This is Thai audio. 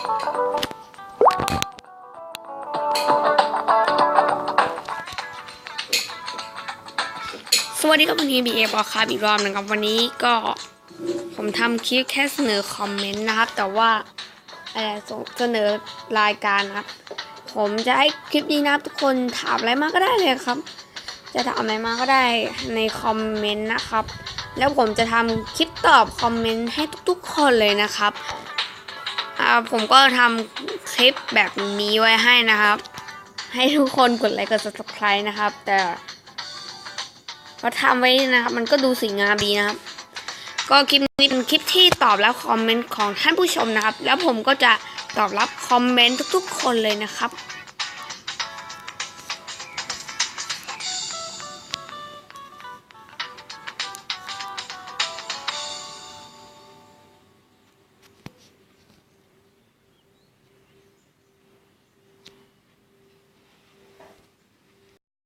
สวัสดีครับวันนี้บีเอบอกครับอีกรอบนะครับ วันนี้ก็ผมทำคลิปแค่เสนอคอมเมนต์นะครับ แต่ว่าเสนอรายการนะครับ ผมจะให้คลิปนี้นะครับทุกคนถามอะไรมาก็ได้เลยครับ จะถามอะไรมาก็ได้ในคอมเมนต์นะครับ แล้วผมจะทำคลิปตอบคอมเมนต์ให้ทุกๆคนเลยนะครับ ผมก็ทำคลิปแบบนี้ไว้ให้นะครับ ให้ทุกคนกดไลค์กด subscribe นะครับ แต่ก็ทำไว้นะครับ มันก็ดูสวยงามดีนะครับ ก็คลิปนี้เป็นคลิปที่ตอบรับคอมเมนต์ของท่านผู้ชมนะครับ แล้วผมก็จะตอบรับคอมเมนต์ทุกๆ คนเลยนะครับ